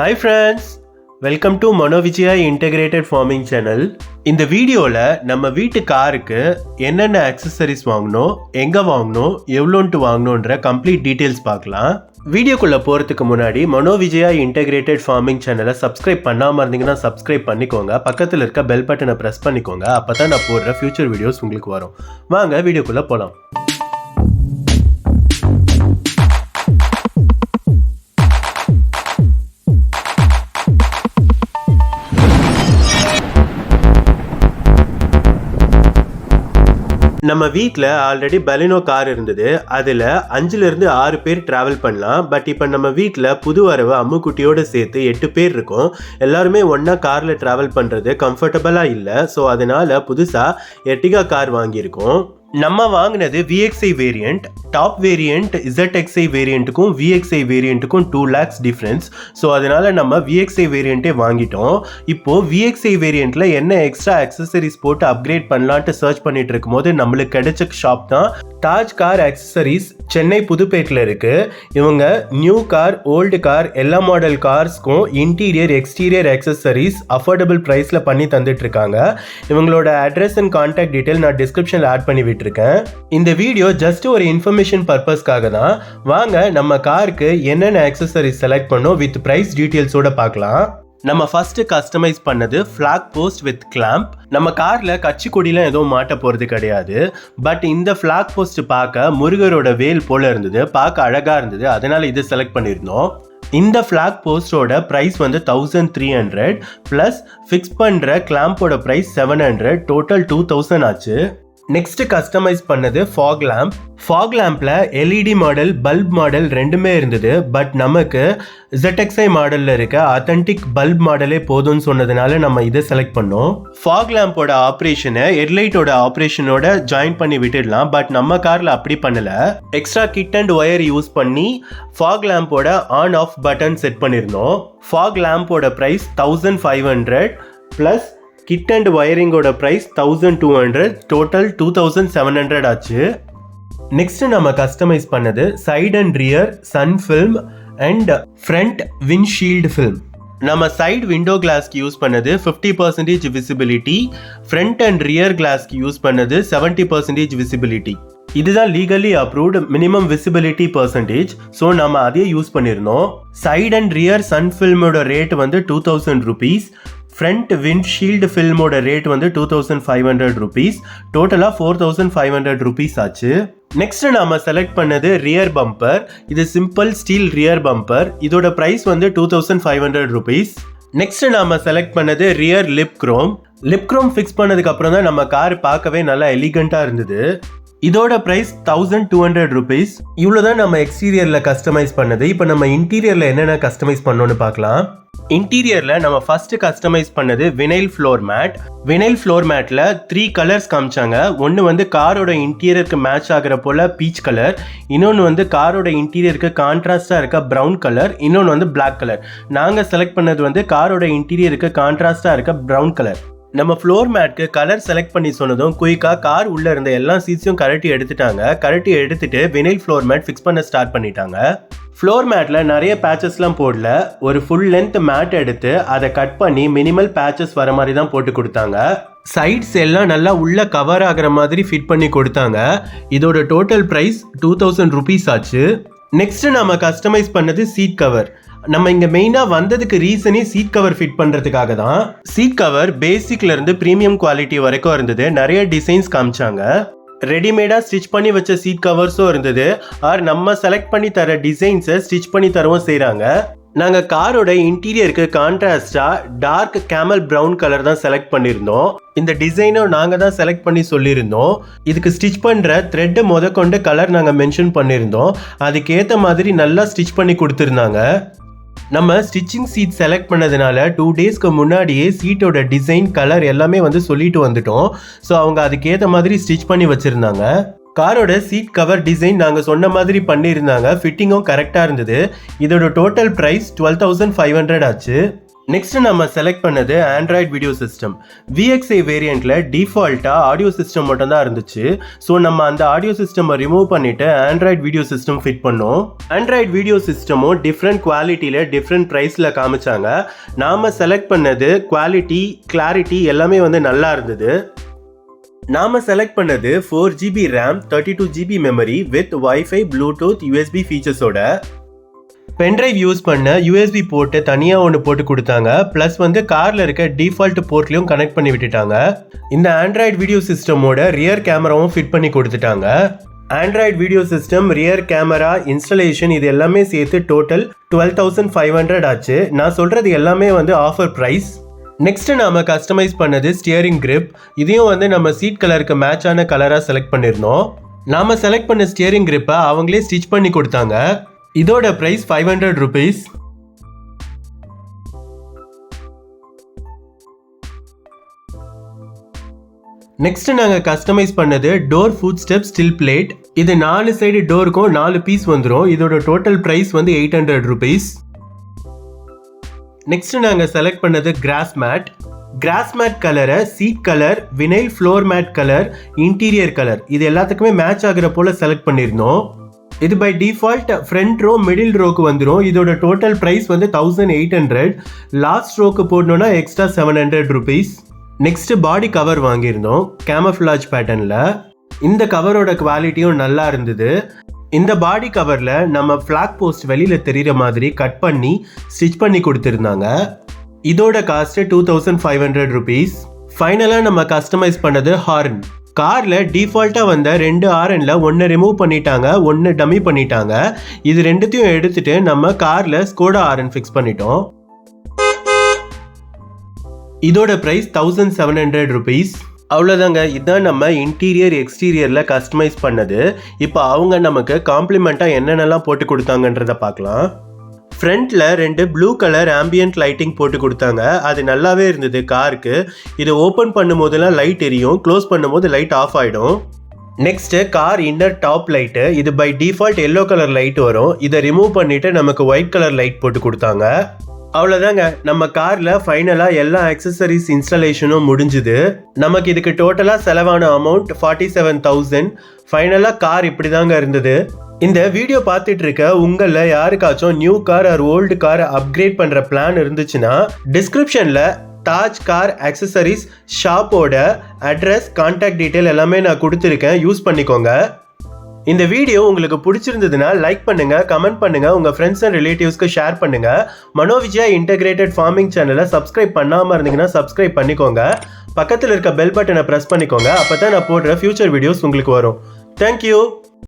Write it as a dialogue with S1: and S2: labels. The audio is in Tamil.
S1: Hi friends welcome to Manovijaya integrated farming channel இந்த வீடியோவில் நம்ம வீட்டு காருக்கு என்னென்ன அக்சசரிஸ் வாங்கணும் எங்கே வாங்கணும் எவ்வளோன்ட்டு வாங்கணுன்ற கம்ப்ளீட் டீட்டெயில்ஸ் பார்க்கலாம். வீடியோக்குள்ளே போகிறதுக்கு முன்னாடி மனோவிஜயா இன்டகிரேட்டட் ஃபார்மிங் சேனலை சப்ஸ்கிரைப் பண்ணாமல் இருந்தீங்கன்னா சப்ஸ்கிரைப் பண்ணிக்கோங்க. பக்கத்தில் இருக்க பெல் பட்டனை ப்ரெஸ் பண்ணிக்கோங்க. அப்போ தான் நான் போடுற ஃபியூச்சர் வீடியோஸ் உங்களுக்கு வரும். வாங்க வீடியோக்குள்ளே போகலாம் நம்ம வீட்டில் ஆல்ரெடி பலினோ கார் இருந்தது. அதில் அஞ்சுலேருந்து ஆறு பேர் ட்ராவல் பண்ணலாம். பட் இப்போ நம்ம வீட்டில் புது வரவு அம்முக்குட்டியோடு சேர்த்து எட்டு பேர் இருக்கோம். எல்லாருமே ஒன்றா காரில் ட்ராவல் பண்ணுறது கம்ஃபர்டபுளாக இல்லை. ஸோ அதனால் புதுசாக எர்டிகா கார் வாங்கியிருக்கோம். நம்ம வாங்கினது VXI variant top variant ZXI வேரியண்ட்டுக்கும் VXI வேரியண்ட்டுக்கும் டூ லேக்ஸ் டிஃப்ரென்ஸ் ஸோ அதனால் நம்ம விஎக்ஸ்ஐ வேரியண்ட்டே வாங்கிட்டோம். இப்போது விஎக்ஸ்ஐ வேரியண்ட்டில் என்ன எக்ஸ்ட்ரா அக்சசரிஸ் போட்டு அப்கிரேட் பண்ணலான்ட்டு சர்ச் பண்ணிட்டு இருக்கும்போது நம்மளுக்கு கிடைச்ச ஷாப் தான் தாஜ் கார் அக்சசரிஸ் சென்னை புதுப்பேட்டில் இருக்குது இவங்க நியூ கார் ஓல்டு கார் எல்லா மாடல் கார்ஸ்க்கும் இன்டீரியர் எக்ஸ்டீரியர் அக்சசரிஸ் அஃபோர்டபுள் ப்ரைஸில் பண்ணி தந்துட்டு இருக்காங்க. இவங்களோட அட்ரஸ் அண்ட் கான்டாக்ட் டீட்டெயில் நான் டிஸ்கிரிப்ஷனில் ஆட் பண்ணி இருக்கேன் இந்த வீடியோ ஜஸ்ட் ஒரு இன்ஃபர்மேஷன் பர்பஸ்க்காக தான். வாங்க நம்ம காருக்கு என்னென்ன அக்சசரிஸ் செலக்ட் பண்ணோம் வித் ப்ரைஸ் டீட்டெயில்ஸோட பார்க்கலாம். நம்ம ஃபர்ஸ்ட் கஸ்டமைஸ் பண்ணது ஃபிளாக் போஸ்ட் வித் கிளாம்ப் நம்ம கார்ல கட்சி கொடிலாம் எதுவும் மாட்ட போறது கிடையாது. பட் இந்த ஃபிளாக் போஸ்ட் பார்க்க முருகரோட வேல் போல இருந்தது. பார்க்க அழகா இருந்தது. அதனால இது செலக்ட் பண்ணியிருந்தோம். இந்த ஃபிளாக் போஸ்டோட ப்ரைஸ் வந்து thousand three hundred plus fix பண்ணுற கிளாம்போட price seven hundred total two thousand ஆச்சு. நெக்ஸ்ட் கஸ்டமைஸ் பண்ணது ஃபாக் லேம்ப் ஃபாக் லேம்பில் எல்இடி மாடல் பல்ப் மாடல் ரெண்டுமே இருந்தது. பட் நமக்கு ஜெட்எக்ஸ்ஐ மாடலில் இருக்க அத்தன்டிக் பல்ப் மாடலே போதும்னு சொன்னதுனால நம்ம இதை செலக்ட் பண்ணோம். ஃபாக் லேம்போட ஆப்ரேஷனை ஹெட்லைட்டோட ஆப்ரேஷனோட ஜாயின் பண்ணி விட்டுடலாம். பட் நம்ம காரில் அப்படி பண்ணல. Extra kit and wire use பண்ணி ஃபாக் லேம்போட ஆன் ஆஃப் பட்டன் செட் பண்ணியிருந்தோம் fog லேம்போட price thousand five hundred plus kit and ஒயரிங்கோட price thousand two hundred total two thousand seven hundred ஆச்சு. நெக்ஸ்ட் நம்ம கஸ்டமைஸ் பண்ணது side and rear sun film and front windshield film நம்ம சைட் விண்டோ கிளாஸ்க்கு யூஸ் பண்ணது fifty percentage visibility front and rear கிளாஸ்க்கு யூஸ் பண்ணது செவன்ட்டி பர்சன்டேஜ் விசிபிலிட்டி இதுதான் legally approved minimum visibility percentage so நம்ம அதையே யூஸ் பண்ணியிருந்தோம் சைடு அண்ட் ரியர் சன் ஃபில்மோட ரேட் வந்து two thousand rupees front windshield ஃபில்மோட rate வந்து two thousand five hundred rupees டோட்டலாக four thousand five hundred rupees ஆச்சு. நெக்ஸ்ட் நாம செலக்ட் பண்ணது ரியர் பம்பர் இது சிம்பிள் ஸ்டீல் ரியர் பம்பர் இதோட ப்ரைஸ் வந்து two thousand five hundred rupees next நாம செலக்ட் பண்ணது rear lip chrome lip chrome fix பண்ணதுக்கு அப்புறம் தான் நம்ம கார் பார்க்கவே நல்லா எலிகண்ட்டாக இருந்தது. இதோட price thousand two hundred rupees இவ்வளோதான் நம்ம எக்ஸ்டீரியரில் கஸ்டமைஸ் பண்ணது. இப்போ நம்ம இன்டீரியரில் என்னென்ன கஸ்டமைஸ் பண்ணோன்னு பார்க்கலாம். இன்டீரியரில் நம்ம ஃபர்ஸ்ட் கஸ்டமைஸ் பண்ணது vinyl floor mat vinyl floor மேட்டில் த்ரீ கலர்ஸ் காமிச்சாங்க. ஒன்று வந்து காரோட இன்டீரியருக்கு மேட்ச் ஆகிற போல் பீச் கலர் இன்னொன்று வந்து காரோட இன்டீரியருக்கு கான்ட்ராஸ்டாக இருக்க ப்ரௌன் கலர் இன்னொன்று வந்து பிளாக் கலர் நாங்கள் செலக்ட் பண்ணது வந்து காரோட இன்டீரியருக்கு கான்ட்ராஸ்டாக இருக்க ப்ரௌன் கலர் நம்ம ஃப்ளோர் மேட்க்கு கலர் செலக்ட் பண்ணி சொன்னதும் குயிக்காக கார் உள்ளே இருந்த எல்லா சீட்ஸையும் கரட்டி எடுத்துட்டாங்க. கரட்டி எடுத்துட்டு வினைல் ஃப்ளோர் மேட் ஃபிக்ஸ் பண்ண ஸ்டார்ட் பண்ணிட்டாங்க. ஃப்ளோர் மேட்டில் நிறைய பேச்சஸ்லாம் போடல. ஒரு ஃபுல் லென்த் மேட் எடுத்து அதை கட் பண்ணி மினிமல் பேச்சஸ் வர மாதிரி தான் போட்டு கொடுத்தாங்க. சைட்ஸ் எல்லாம் நல்லா உள்ள கவர் ஆகிற மாதிரி ஃபிட் பண்ணி கொடுத்தாங்க. இதோட total price two thousand rupees ஆச்சு. நெக்ஸ்ட் நம்ம கஸ்டமைஸ் பண்ணது சீட் கவர் நம்ம இங்க மெயினா வந்ததுக்கு ரீசனே சீட் கவர் ஃபிட் பண்றதுக்காக தான் சீட் கவர் பேசிக்ல இருந்து பிரீமியம் குவாலிட்டி வரைக்கும் இருந்தது. நிறைய டிசைன்ஸ் காமிச்சாங்க. ரெடிமேடாக ஸ்டிச் பண்ணி வச்ச சீட் கவர்ஸும் இருந்தது. ஆர் நம்ம செலக்ட் பண்ணி தர டிசைன்ஸை ஸ்டிச் பண்ணி தரவும் செய்கிறாங்க நாங்கள் காரோட இன்டீரியருக்கு கான்ட்ராஸ்டாக டார்க் கேமல் ப்ரௌன் கலர் தான் செலக்ட் பண்ணியிருந்தோம். இந்த டிசைனும் நாங்கள் தான் செலக்ட் பண்ணி சொல்லியிருந்தோம். இதுக்கு ஸ்டிச் பண்ணுற த்ரெட் முத கொண்டு கலர் நாங்கள் மென்ஷன் பண்ணியிருந்தோம். அதுக்கேற்ற மாதிரி நல்லா ஸ்டிச் பண்ணி கொடுத்துருந்தாங்க. நம்ம ஸ்டிச்சிங் சீட் செலக்ட் பண்ணதுனால டூ டேஸ்க்கு முன்னாடியே சீட்டோட டிசைன் கலர் எல்லாமே வந்து சொல்லிட்டு வந்துட்டோம். ஸோ அவங்க அதுக்கேற்ற மாதிரி ஸ்டிச் பண்ணி வச்சுருந்தாங்க. காரோட சீட் கவர் டிசைன் நாங்கள் சொன்ன மாதிரி பண்ணியிருந்தாங்க. ஃபிட்டிங்கும் கரெக்டாக இருந்தது. இதோட total price twelve thousand five hundred ஆச்சு. நெக்ஸ்ட் நம்ம செலக்ட் பண்ணது ஆண்ட்ராய்ட் வீடியோ சிஸ்டம் விஎக்ஸ்ஐ வேரியண்ட்ல டிஃபால்ட்டாக ஆடியோ சிஸ்டம் மட்டும் தான் இருந்துச்சு. ஸோ நம்ம அந்த ஆடியோ சிஸ்டமை ரிமூவ் பண்ணிட்டு ஆண்ட்ராய்ட் வீடியோ சிஸ்டம் ஃபிட் பண்ணோம். ஆண்ட்ராய்ட் வீடியோ சிஸ்டமும் டிஃப்ரெண்ட் குவாலிட்டியில் டிஃப்ரெண்ட் ப்ரைஸில் காமிச்சாங்க. நாம் செலக்ட் பண்ணது குவாலிட்டி கிளாரிட்டி எல்லாமே வந்து நல்லா இருந்தது. நாம செலக்ட் பண்ணது four GB RAM thirty two GB memory with wifi Bluetooth USB ஃபீச்சர்ஸோட pendrive use பண்ண யூஎஸ்பி போர்ட்டு தனியாக ஒன்று போட்டு கொடுத்தாங்க. ப்ளஸ் வந்து காரில் இருக்க டிஃபால்ட் போர்ட்லையும் கனெக்ட் பண்ணி விட்டுட்டாங்க. இந்த ஆண்ட்ராய்டு வீடியோ சிஸ்டமோட ரியர் கேமராவும் ஃபிட் பண்ணி கொடுத்துட்டாங்க. Android video system rear camera installation இது எல்லாமே சேர்த்து total twelve thousand five hundred ஆச்சு. நான் சொல்கிறது எல்லாமே வந்து ஆஃபர் ப்ரைஸ் நெக்ஸ்ட் நாம கஸ்டமைஸ் பண்ணது ஸ்டியரிங் கிரிப் இதையும் வந்து நம்ம சீட் கலருக்கு மேட்சான கலராக செலக்ட் பண்ணியிருந்தோம் நாம செலக்ட் பண்ண ஸ்டியரிங் கிரிப்பை அவங்களே ஸ்டிச் பண்ணி கொடுத்தாங்க. இதோட price five hundred rupees next நாங்கள் கஸ்டமைஸ் பண்ணது door foot step steel plate இது நாலு சைடு டோருக்கும் நாலு பீஸ் வந்துடும் இதோட டோட்டல் ப்ரைஸ் வந்து எயிட் ஹண்ட்ரட் ருபீஸ் நெக்ஸ்ட் நாங்கள் செலக்ட் பண்ணது கிராஸ் மேட் கிராஸ் மேட் கலரை seat colour vinyl floor mat colour interior colour இது எல்லாத்துக்குமே மேட்ச் ஆகிற போல செலக்ட் பண்ணியிருந்தோம் இது by default front row middle ரோக்கு வந்துடும் இதோட டோட்டல் ப்ரைஸ் வந்து தௌசண்ட் எயிட் ஹண்ட்ரட் லாஸ்ட் ரோக்கு போடணும்னா extra seven hundred rupees next body cover வாங்கியிருந்தோம் கேமஃப்ளாஜ் பேட்டர்னில் இந்த கவரோட குவாலிட்டியும் நல்லா இருந்தது. இந்த பாடி கவரில் நம்ம ஃப்ளாக் போஸ்ட் வெளியில் தெரிகிற மாதிரி கட் பண்ணி ஸ்டிச் பண்ணி கொடுத்துருந்தாங்க. இதோட cost two thousand five hundred rupees ஃபைனலாக நம்ம கஸ்டமைஸ் பண்ணது ஹார்ன் காரில் டிஃபால்ட்டாக வந்த ரெண்டு ஆரனில் ஒன்று ரிமூவ் பண்ணிட்டாங்க ஒன்று டம்மி பண்ணிட்டாங்க. இது ரெண்டுத்தையும் எடுத்துகிட்டு நம்ம காரில் ஸ்கோடா ஆரன் ஃபிக்ஸ் பண்ணிட்டோம். இதோட price thousand seven hundred rupees அவ்வளோதாங்க இதுதான் நம்ம இன்டீரியர் எக்ஸ்டீரியரில் கஸ்டமைஸ் பண்ணது. இப்போ அவங்க நமக்கு காம்ப்ளிமெண்ட்டாக என்னென்னலாம் போட்டு கொடுத்தாங்கன்றத பார்க்கலாம். ஃப்ரண்ட்டில் ரெண்டு ப்ளூ கலர் ஆம்பியன்ட் லைட்டிங் போட்டு கொடுத்தாங்க. அது நல்லாவே இருந்தது காருக்கு. இது ஓப்பன் பண்ணும்போதெல்லாம் லைட் எரியும். க்ளோஸ் பண்ணும்போது லைட் ஆஃப் ஆகிடும் next car inner top light இது by default yellow colour light வரும். இதை ரிமூவ் பண்ணிவிட்டு நமக்கு ஒயிட் கலர் லைட் போட்டு கொடுத்தாங்க. அவ்வளோதாங்க நம்ம காரில் ஃபைனலாக எல்லா அக்சசரிஸ் இன்ஸ்டலேஷனும் முடிஞ்சுது. நமக்கு இதுக்கு டோட்டலாக செலவான அமௌண்ட் ஃபார்ட்டி செவன் தௌசண்ட் ஃபைனலாக கார் இப்படி தாங்க இருந்தது. இந்த வீடியோ பார்த்துட்டு இருக்க உங்களில் யாருக்காச்சும் new car or old car upgrade பண்ணுற பிளான் இருந்துச்சுன்னா டிஸ்கிரிப்ஷனில் தாஜ் கார் அக்சசரிஸ் ஷாப்போட அட்ரஸ் கான்டாக்ட் டீட்டெயில் எல்லாமே நான் கொடுத்துருக்கேன். யூஸ் பண்ணிக்கோங்க. இந்த வீடியோ உங்களுக்கு பிடிச்சிருந்ததுன்னா லைக் பண்ணுங்க கமெண்ட் பண்ணுங்க உங்க ஃப்ரெண்ட்ஸ் அண்ட் ரிலேட்டிவ்ஸ்க்கு ஷேர் பண்ணுங்க. மனோவிஜயா இன்டகிரேட்டட் ஃபார்மிங் சேனலை சப்ஸ்கிரைப் பண்ணாம இருந்தீங்கன்னா சப்ஸ்கிரைப் பண்ணிக்கோங்க. பக்கத்தில் இருக்க பெல் பட்டனை ப்ரெஸ் பண்ணிக்கோங்க. அப்போ தான் நான் போடுற ஃபியூச்சர் வீடியோஸ் உங்களுக்கு வரும். தேங்க்யூ